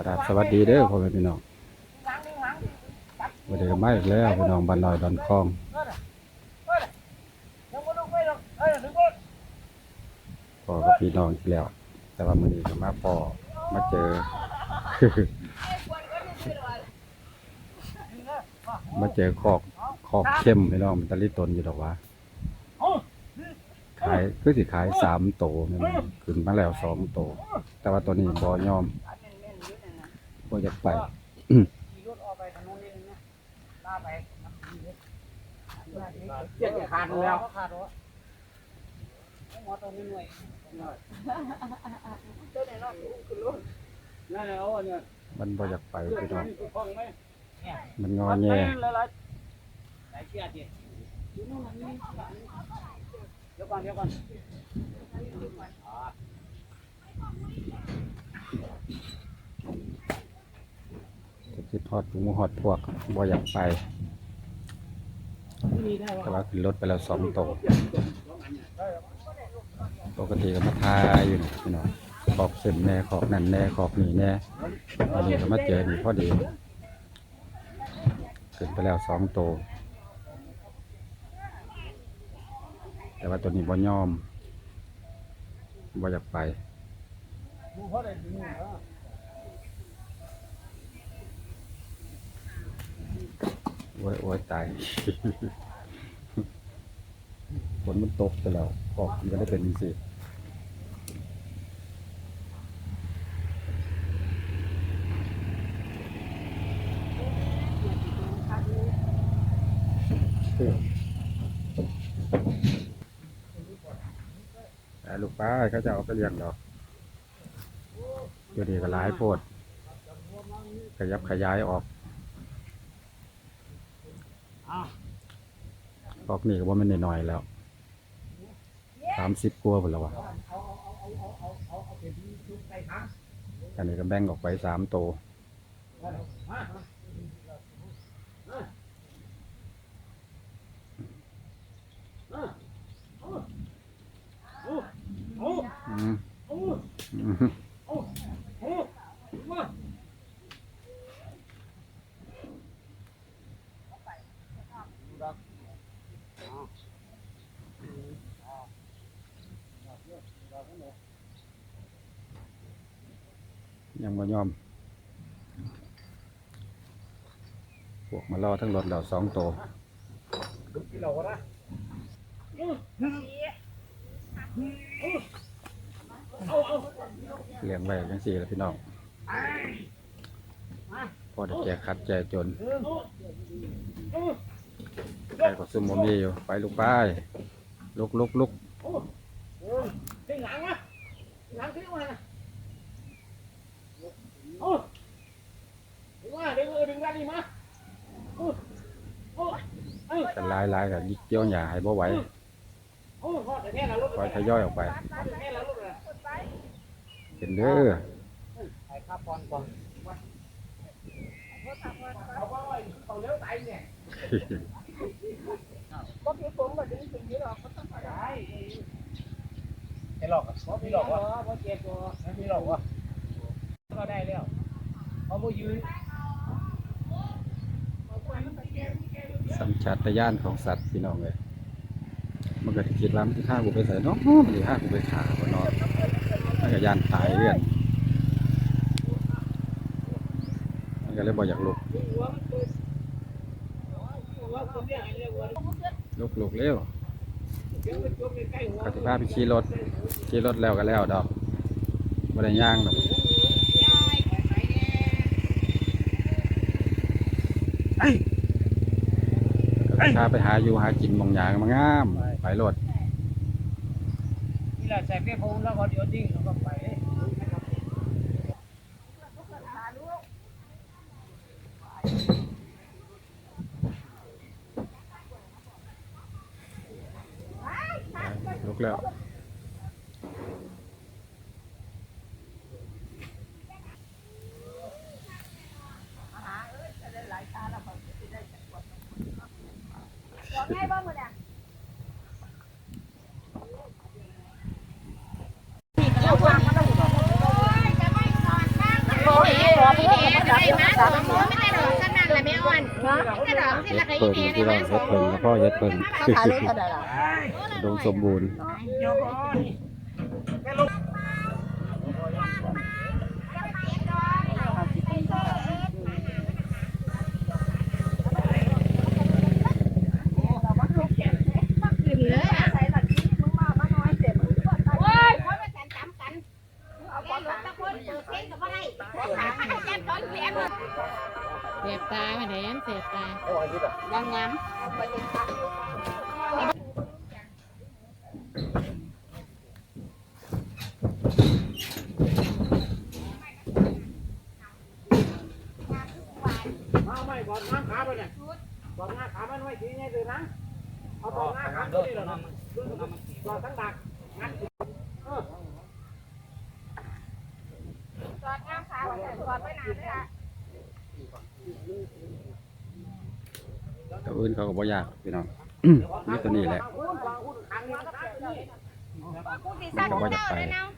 กระดาษสวัสดีเด้อพ่อแม่พี่น้องวันเดียวมาอีกแล้วพี่น้องบ้านลอยดอนคลองพ่อกับพี่น้องอีกแล้ว แต่ว่ามื้อนี้ก็มาพ่อมาเจอ มาเจอคอกคอกเข้มพี่น้องมันตะลิตนอยู่ดอกว่าขายคือสิขายสามโตม่นขึ้นมาแล้วสองโต แต่ว่าตัวนี้บ่ยอม บ่อยากไปเจ็ดขาดแล้วนั่นแหละโอ้เนี่ยมันบ่อยากไปพี่น้องคล่องไหมมันงอแงไหนเชี่ยดิเดี๋ยวก่อนเดี๋ยวก่อนจะ คิดฮอดหมูฮอดพวกบ่อยากไปแต่ว่าขึ้นรถไปแล้วสองโตปกติก็มาทายอยู่นี่พี่น้องขอบเส้นแน่ขอบนั่นแน่ขอบนี่แน่วันนี้ก็มาเจอนี่พอดีขึ้นไปแล้วสองโตแต่ว่าตัวนี้บ่ยอมบ่อยากไป โอ้ ยโอ้ยตาย ฝนมันตกไปแล้วออกมันก็ได้เป็นสิแต่ลูกป้าเขาจะเอาไปเลี้ยงดอกเดี๋ยวดีก็หลายโพดขยับขยายออก ออกนี่ก็ว่ามันน้อยๆแล้วสามสิบกว่าพนแล้ววะอันนี้ก็แบ่งออกไปสามโตวอืมอืม ยังไม่ยอม พวกมารอทั้งรถแล้วสองโตวเลี้ยงไว้จังสี่แล้วพี่น้องพอได้แจกคัดแจกจนใครก็ซุ่มบ่มีอยู่ ไปลูกไป ลุกลุกลุกถึงหลังวะหลังถึงมาโอ้ถึงว่าเดี๋ยวดึงด้านนี้มาโอ้โอ้เอ้ย กัน หลายหลายกับยิกเกี้ยวหยาให้บ่ไหวคอยทยอยออกไป เป็นเด้อไอ้ข้าปอนก่อนเอาว่าไว้เอาเลี้ยวไตเนี่ยก็พี่ผมก็ดึงถึงนี้หรอกก็ต้องได้ไอ้หลอกอะพี่หลอกวะพ่อเจ็บตัวพี่หลอกวะก็ได้แล้วเอาโมยืน สัญชาตญาณของสัตว์พี่น้องเลยมันก็คิดว่ามันฆ่ากูไปใส่เนาะมันสิฆ่ากูไปขาบ่เนาะมันก็ย่านตายเรื่อนมันก็เลยบ่อยากลุกลุกลุกเร็วเดี๋ยวมันจมใกล้หัวก็สิพาไปขี่รถขี่รถแล้วก็แล้วดอกบ่ได้ย่างดอก พาไปหาอยู่หากินหมองหยางมางามไปรถนี่แหละใส่เปี้ยพูแล้วก็เดี๋ยวดิ้งแล้วก็ไป ลุกแล้ว บอกง่ายบ้างหมดอะนี่ก็วางมาแล้วโอ้ยจะไม่นอนบ้างโอ้ย มัน เนาะกระดองเส้นเฮ็ละดก็เพิ่อีงเมพี่น้องเฮ็ดเพิ่งแล้วพ่อเฮ็ดเพิ่งเขาขายเลยเท่าไหร่ล่ะอุดมสมบูรณ์ อนน้ำขาไปเนี่ยก่อนน้ำขามันไว้ทีไงเลยนะเอาตอนน้ำขาตัวนี้เหรอก่อนตั้งดักงัดจอดน้ำขาจอดไว้นานเลยอะแต่อื่นเขาก็บ่อยากพี่น้องมีตัวนี้แหละหุ้นวางหุ้นขังนี่ก็ได้นี่กูสิสั่งเจ้าเลยเนาะ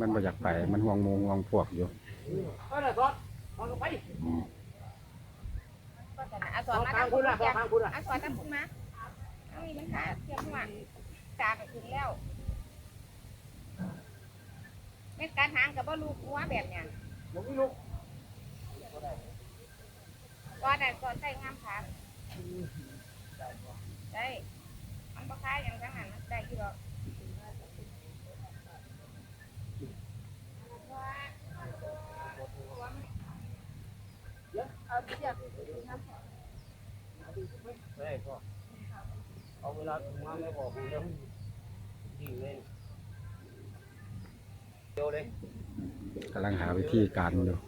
มันบ่อยากไป มันห่วงหมูห่วงพวกอยู่ก็เลย สอดมันก็ไปก็จะนะอาสสออนดมาทางทำคุคุณณละสอดทางคุณละอาสอนทำคุณมาเอามีปัญหาเทียมหัวตาไปถึงแล้วเม็ดการหางกับว่าลูกหัวแบบเนี้ยผมไม่รู้ก่อนน่ะก่อนใส่งามขาได้มันบ่คล้ายอย่างทั้งนั้นได้อยู่หรอกเอาเชือก เฮ้ยก็เอาเวลามาไม่บอกผมแล้วยิงเลยเดียวเลยกำลังหาวิธีการอยู่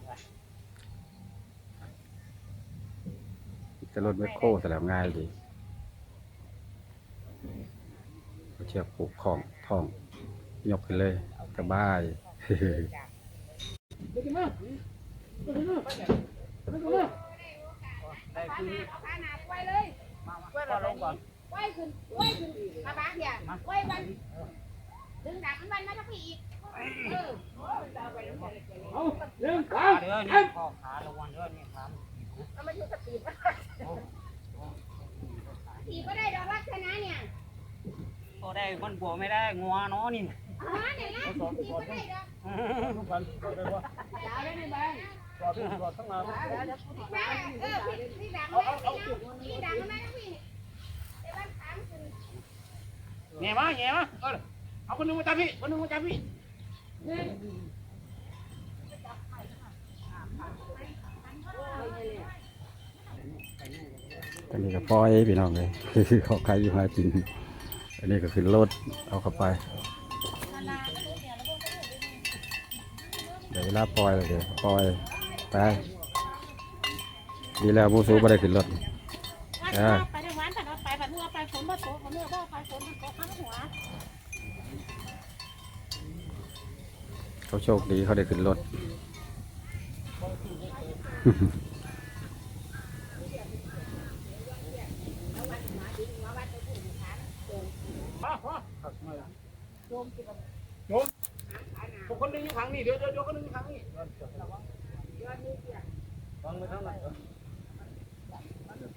จะรถแมคโครสแล้วง่ายดีเชือกผูกของท้อง ยกขึ้นเลยสบายได้คือเอาขาหน ไว้เลยมามาลงก่อนไว้ขึ้นไว้ขึ้นมาบ้างเดียวไว้วันดึงดักมันวันมาสักทีอีกเออเอาหนึ่งสองเดี๋ยวนี่ข้อขาระวังเด้อนี่ครับเอามาอยู่สตีตีก็ได้ดอกลักษณะเนี่ยก็ได้มันบวไม่ได้งัวเนาะนี่อ๋อเนี่ยนะตีก็ได้ดอก ทุกวันก็ได้ว่าดาวได้ไหมางกอดกอดทั้งนั้นแม่เออพี่พี่ดังไว้พี่ดังไว้นะพี่ไอ้บ้านขามาเออเอาคนนึงมาจับพี่คนนึงมาจับพี่อันนี้ก็ปล่อยพี่น้องเลยคือเขาใครอยู่หากินอันนี้ก็คือรถเอาเข้าไปเดี๋ยวเวลาปล่อยเลยเดี๋ยวปล่อย ไป ดีแล้วมูสูไม่ได้ขึ้นรถไปไปในวันแต่เราไปแบบเมื่อไปฝนมาตกเมื่อก็ไปฝนมันตกข้างหัวเขาโชคดีเขาได้ขึ้นรถ มามาโยมโยมคนนึงอยู่ข้างนี้เดี๋ยวเดี๋ยวคนนึงอยู่ข้างนี้วางไปทางไหน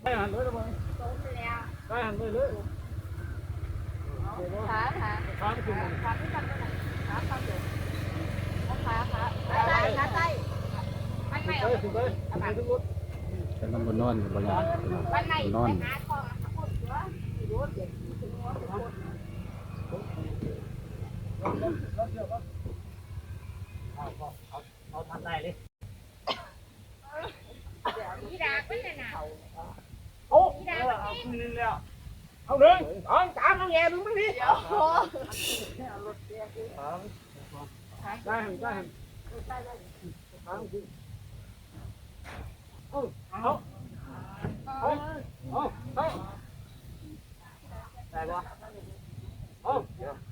ได้หันเลยเลย ตรงไปแล้ว ได้หันเลยเลย ขาขา ขาไม่ถึง ขาที่ทำได้ขาเข้าอยู่ขาขาขาใต้ขาใต้มันไม่ ไป เอา ถึงไปถึงไปถึงรถ แต่มันบนนอนบนนอนนไหนอนไปหาทองอะพูดเยอะรู้เด็กถึงหัวถึงคนเอาทำได้เลยพี่ดาเป็นยังไงโอ้เอาคืนนึงแล้วเอาหนึ่งสองสามเอาแง่มึงมั้งดิได้ได้ เอาเอาเอาเอาได้ปะเอา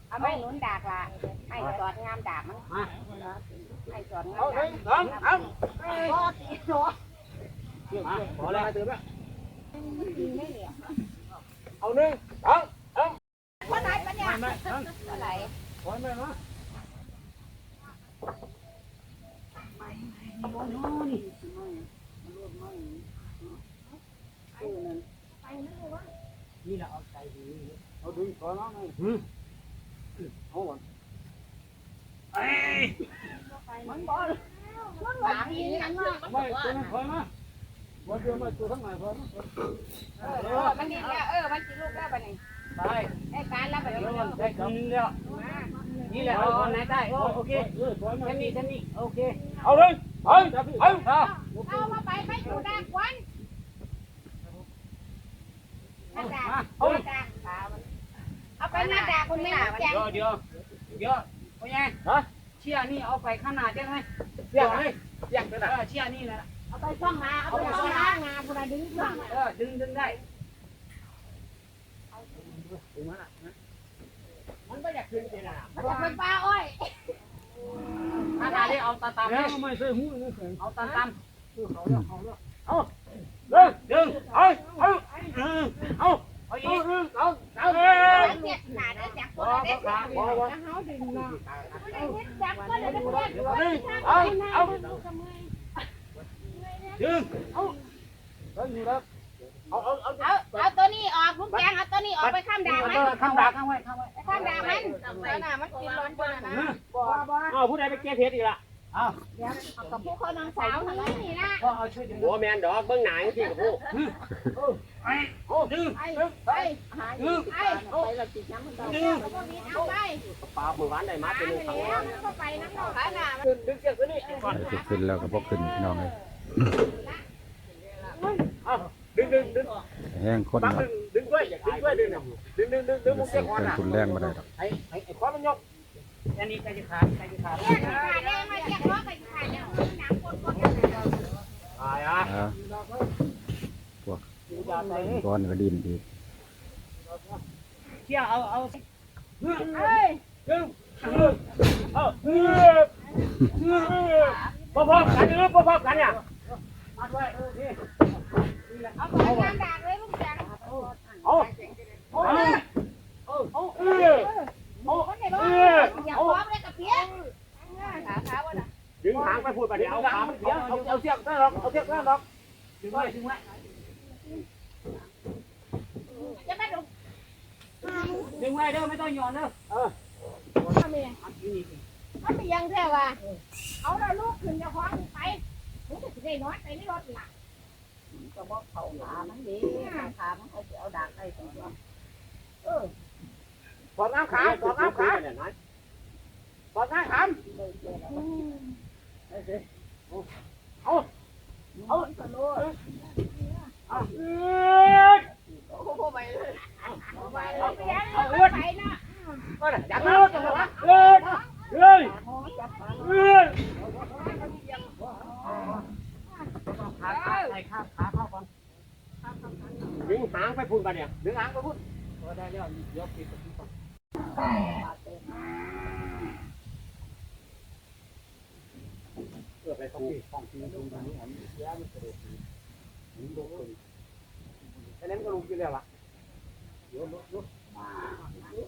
เอาไม่หนุนดากละให้สอดงามดากมันให้สอดงามเอาหนึ่งสองสามพอตีหัวมาขอแล้วตื่นแล้วดีไม่เหลียวเอาหนึ่งสองเอาว่าไหนปะเนี่ยไม่ไม่ว่าไหนขอไม่มา เนี่แหละเอาใจดีเอาดึงขอน้อง หน่อยเอาก่อนเอ้ยมันบ่มันหวานดีกันเนาะไม่ตัวนั้นพอมาวันเดียวมาตัวทั้งหลายพอมาเออมันนี่แล้วเออมันสิลูกแล้วบัดนี้ไปได้การแล้วบัดเดี๋นี้ยวมันได้กำแล้วนี่แหละเอาไหนได้โอเคฉันนี่ฉันนี่โอเคเอาเลยเอาเอาเอาเอามาไปไปอยู่ดากวันนาดานาดา เอาไปนาดาคนไม่รู้จักเดี๋ยวเดี๋ยวเดี๋ยวพ่อใหญ่ฮะเชี่ยนี่เอาไปข้างหน้าได้ไหมเรียกเลยเรียกเลยนะเชี่ยนี่แหละเอาไปช่องมาเอาไปช่องมางาบุระดึงช่องเออดึงดึงได้มันก็อยากขึ้นเลยนะมันจะเป็นปลาอ้อยถ้าได้เอาตาตามแล้วไม่ใช่หูเอาตาตามเอาดึงดึงเอาเอาเอาเอาอีกเอาเอาเออเจ็บหนาเด้อจักคบ่นเด้อบ่บ่บ่เฮาดึงเนาะจักคนเด้อเพื่อนดึงเอาเอาดึงเอาเอาอยู่แล้วเอา เอาเอาเอาเอาตัวนี้ออกลูกแกงเอาตัวนี้ออกไปข้ามดามันข้างดาข้างไว้ข้างไว้ข้ามดามันแล้วน่ะมันกินร้อนตัวน่ะนะบ่บ่เอาผู้ใดไปเก็บเห็ดอีกละเอาเดี๋ยวเอากับพวกเขานางสาวนี่นี่นะพ่อเอาช่วยดึงหัวแมนดอกเบื้องหนังที่กับผู้ไอ้โอ้ดึงไปไปหาอยู่ไปไปเราจิตน้ำมันดอกเอาไปปลาหมู่บ้านได้มาหาเป็นไปหนึ่งแล้วก็ไปน้ำดอกขาหน้าดึงดึงเชือกตัวนี้จะขึ้นแล้วก็พกขึ้นพี่น้องเลยเอาดึงดึงดึงแห้งคนปักเนาะดึงดึงด้วยดึงด้วยดึงดึงดึงดึงดึงมุกเสีเชืยองกก่อนเป็นนะทุนแรงมาได้ดอกไอ้ไอ้ไอ้ความมันยก อันนี้ใจจะขาดใจจะขาดเรียกขาแดงมาเรียกร้องไปขาแดงน้ำคนคนกันตายอะอ่าก้อนก็ดินอีกเชี่ยเอาเอาเอ้ยดึงเอาเฮ้ยพอๆกันเออพอๆกันเนี่ยมัดไว้นี่เอาไปน้ำดากเลยลูกจัง เอา โอ้ย เอาเอาเออ โอ้ยร้องอย่าพร้อมเลยกับเพี้ยขาขาว่าน่ะ ดึงหางไปพูดไปเดี๋ยวเอาขามันเสีย เอาเอาเชือกได้หรอกเอาเชือกได้หรอกดึงไว้ดึงไว้จะไม่ดูดึงไว้เด้อไม่ต้องหย่อนเด้อทำไมมันเป็นยังแท้ว่ะเอาละลูกขึ้นจะคว้าไปมึงจะได้นอนไปในรถล่ะก็บอกเขาขามันดีขามันเขาจะเอาดักได้ตัวปอดน้ำขาปอดน้ำขาปอดน้ำขา เอาเอาเอาเออไปยังไปนะก็ได้จับเอมืออจับมือเออเฮ้ยเออขาขาใส่ขาขาเข้าก่อนดึงหางไปพูดไปเนี่ยดึงหางไปพูดได้แล้วยกปิดก่อนเพื่ อไปพูดของจริงตรงนี้อันนี้ยามันกระโดดมันลงเลยแค่นั้นก็ลงกินแล้วล่ะเดี๋ยวลุกลุกพูด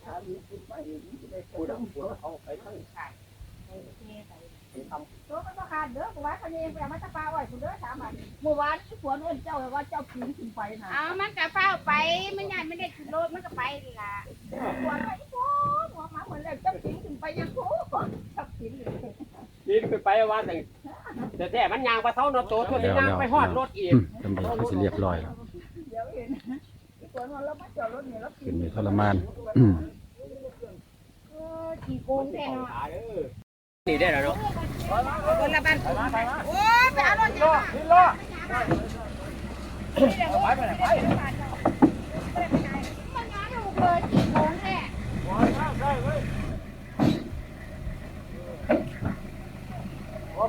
พูดเขาไปทั้งตัวมันก็ขาดเด้อกูว่าคนนี้ไปมาตะปาอ้อยกูเด้อสามวันเมื่อวานที่ฝนเอิ้นเจ้าว่าเจ้าผีขึ้นไปนะอ้าวมันก็เฝ้าไปมันยังไม่ได้ขึ้นรถมันก็ไปล่ะฝนไปฝนหัวหมาเหมือนเลยเจ้าผีขึ้นไปยังโคเจ้าผีเลย นี่คือไปว่าแต่แต่แท้มันยางไปเท่าโนโตทั่วที่ยางไปหอดรถอีกอืมตำรวจก็สิเรียบร้อยแล้วเดี๋ยวเห็นฝนว่าเรามาจอดรถเนี่ยเราขึ้นอยู่ทรมานอืมเออขี่โกงแท้เนาะนี่ได้แล้วเนาะคนละบ้านโอ้ยไปเอารถรยัองขึ้นรอไปไปไปมันงานดูเบอร์ขี่โกงแท้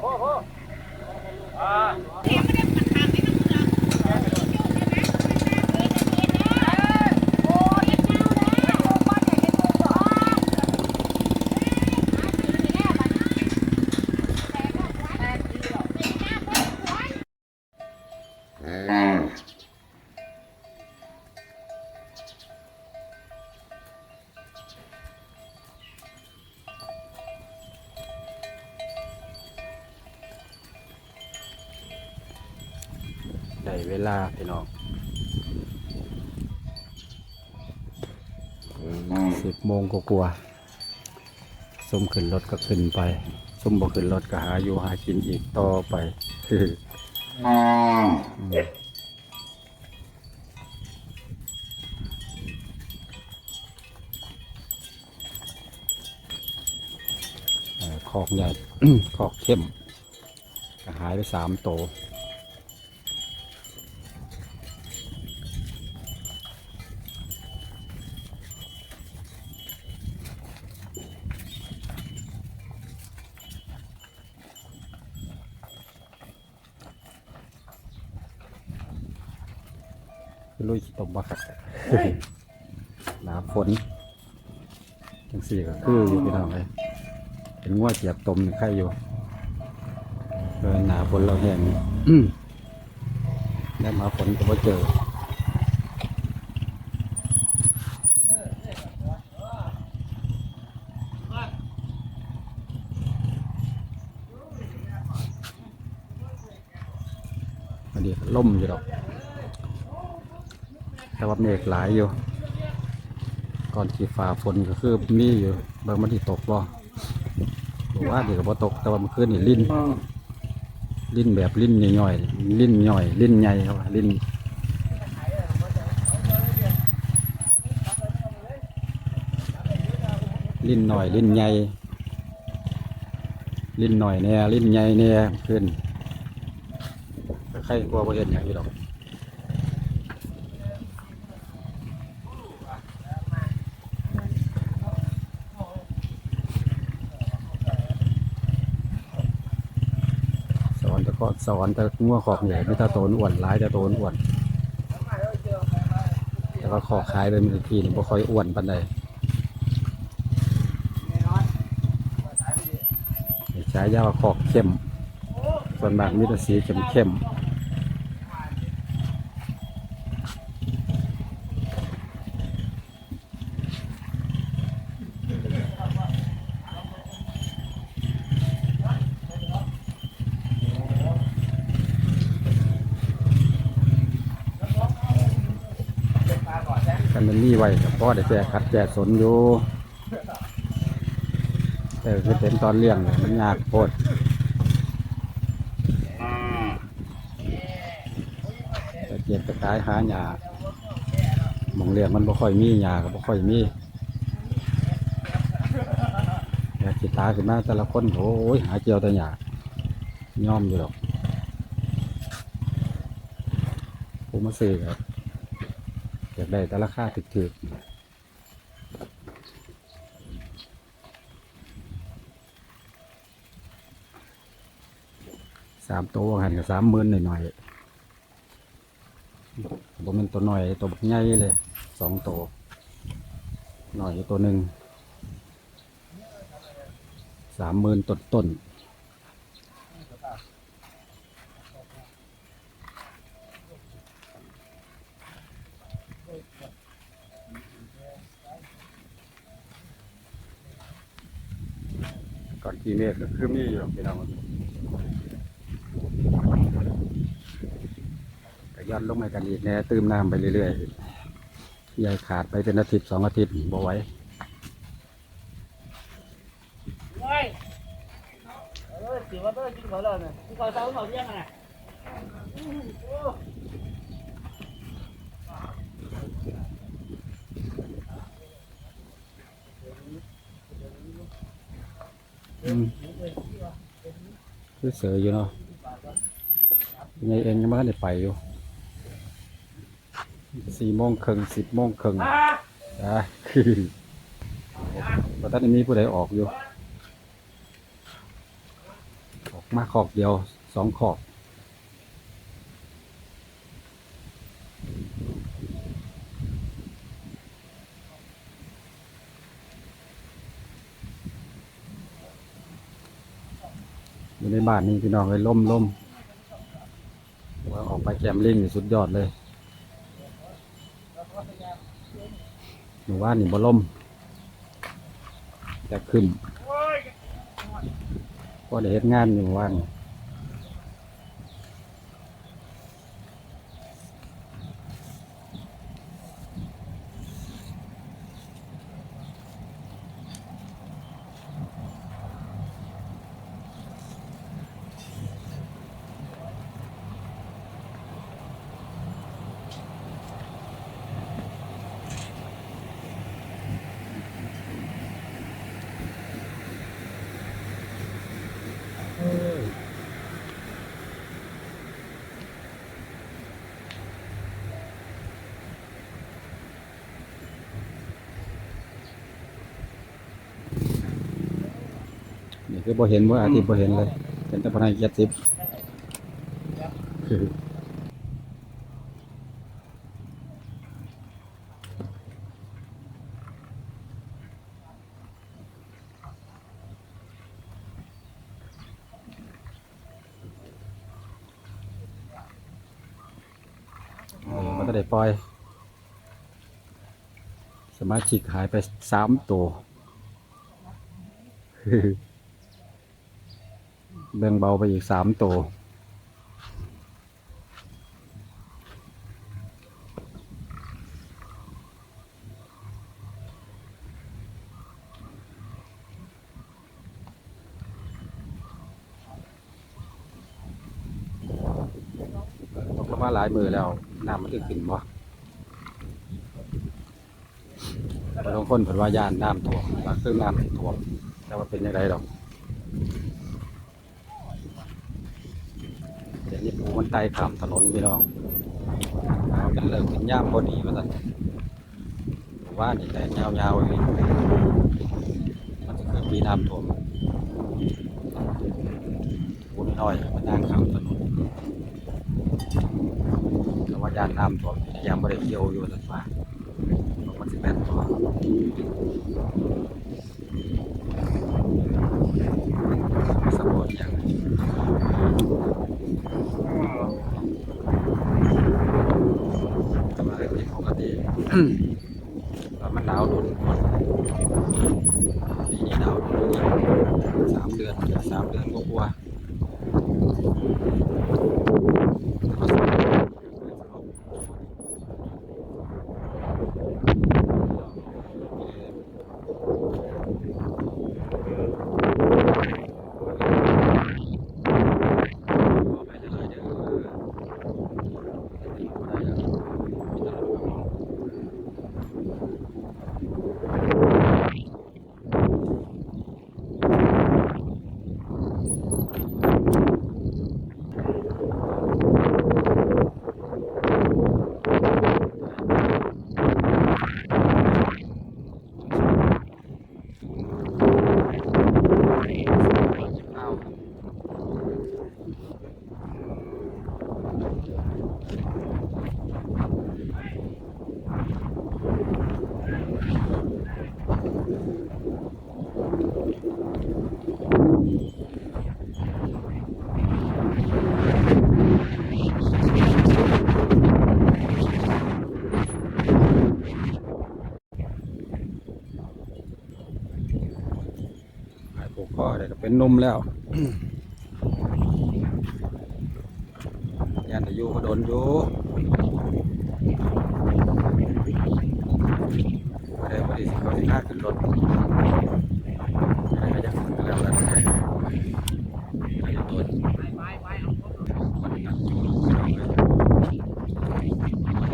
พอพอ เวลาพี่น้องสิบโมงก็กลัวส้มขึ้นรถก็ขึ้นไปส้มบอกขึ้นรถก็หาอยู่หากินอีกต่อไปคอกใหญ่คอกเข้มหายไปสามโต ลุยขี้ตมบักครับหนาฝนจังสี่ก็คืออยู่พี่น้องเลยเป็นงัวเจียบตมนี่ใครอยู่เออหนาฝนเราแห้งได้มาฝนก็บ่เจออันนี้ล่มอยู่ดอก แต่ว่าเมฆ หลายอยู่ ก่อนที่ฟ้าฝนก็คือมีอยู่บางมันที่ตกบ่หรือว่าเดี๋ยวก็บ่ตกแต่ว่ามันขึ้นนี่ลิ้น ลิ้นแบบลิ้นย่อยๆลิ้นย่อย ลิ้นใหญ่ครับว่าลิ้นลิ้นหน่อยลิ้นใหญ่ลิ้นหน่อยเนี่ยลิ้นใหญ่เนี่ยขึ้นใครกลัวบ่เห็นอย่างนี้ดอก สอนแต่ก็ สอนแต่งัวขอกใหญ่ไม่ถ้าโตนอ้วนร้ายแต่โตนอ้วนแต่ว่าขอกขายไปมือทีนึงบ่ค่อยอ้วนปานใดใช้ยาว่าขอกเข้มส่วนมากมีแต่สีเข้มเข้ม ว้กับพ่อได้แจกคัดแจกสนอยู่แต่คือเป็นตอนเลี้ยงเนี่ยมันยากโพดแต่เก็บไปขายหาหญ้าหมองเลี้ยงมันบ่ค่อยมีหญ้าก็บ่ค่อยมีแต่สิตาขึ้นมาแต่ละคนโอ้ยหาเจียวแต่หญ้าย่อมอยู่ดอกผมมาซื้อครับ ได้แต่ราคาถูกๆสามตัวหันกับสามหมื่นหน่อยๆตัวมันตัวหน่อยตัวบักใหญ่เลยสองตัวหน่อยตัวหนึ่งสามหมื่นต้นต้ นก่อนกี่เมตรก็คือมีอยู่พี่น้องก็ย้อนลงมากันอีกแน่ตื่มน้ำไปเรื่อยๆยายขาดไปเป็นอาทิตย์สองอาทิตย์บ่ไหว้เฮ้ยเออสิว่าเด้อกินเขาวแล้วเนี่ยกินเขาเช้าเขาเที่ยงอะ อืมคือเสืออยู่เนาะยังไงเองยังไม่ได้ไปอยู่สี่โมงครึ่งสิบโมงครึ่งอะคือพอท่านได้มีผู้ใดออกอยู่ ออกมาขอบเดียวสองขอบ ในบ้านนี่พี่น้องเลยล่มล่มว่าออกไปแคมลิงนี่สุดยอดเลยหนูว่านี่บ่ล่มจะขึ้นก็ได้เฮ็ดงานอยู่ว่าน คือบ่เห็นว่าอาทิตย์บ่เห็นเลยเห็นแต่พนักเกียรติบคือมันก็ได้ปล่อย สมาชิกหายไปสามตัว แบ่งเบาไปอีกสามตัวตกลงมาหลายมือแล้วน้ำมันจะขึ้นบ่บางคนผนว่าย่านน้ำท่วมบางคือน้ำท่วมแต่ว่าเป็นยังไงดอกเดี๋ยวนี้ ปูมันไต่ขามถนนพี่น้องเป็นเลิกเป็นย่ามพอดีว่าสันว่านี่แต่ยาวๆเลยมันจะเคือปีน้ำท่วมปูน้อยมันนั่งขามถนนแต่ว่าย่านน้ำท่วมยังไม่ได้เกี่ยวอยู่สักว่ามันสิแม่นตัวสมบูรณ์อย่างแต่ว่าเป็นปกติ ว่า มันหนาวดุนปีนี้หนาวดุนสามเดือนสามเดือนกว่าๆ หายผูกคอได้ก็ เป็นนมแล้วยันอายุก็โดนอยู่ไม่ได้ไม่ได้สิเขาสิฆ่าขึ้นรถไม่ได้ก็ยากขึ้นกันแล้วแหละโดนมันหนักอยู่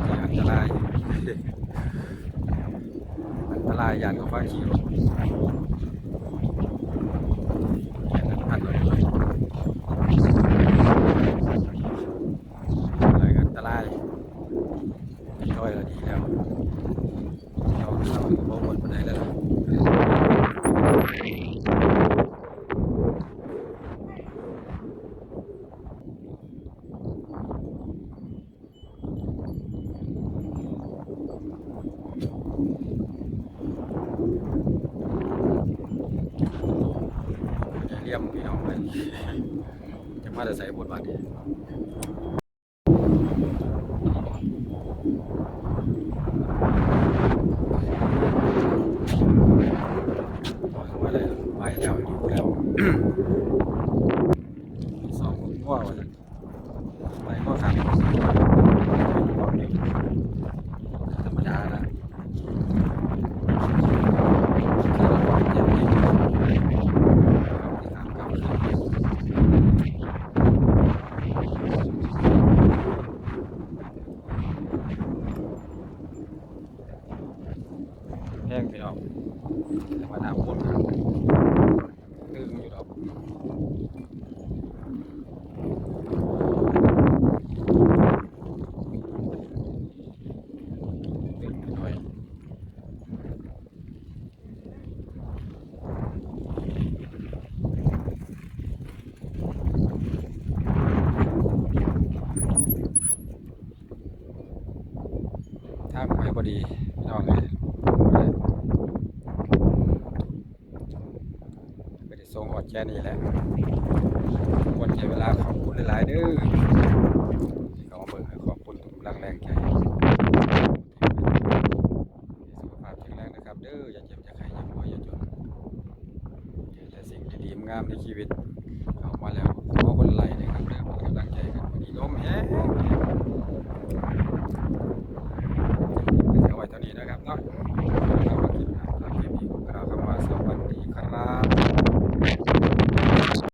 มันอันตรายอันตรายยานเขาฟ้าขี่รถ อดีพี่น้องเลยก็ได้ส่งออดแค่นี้แหละควรใช้เวลาขอบคุณหลาย ๆ เด้อ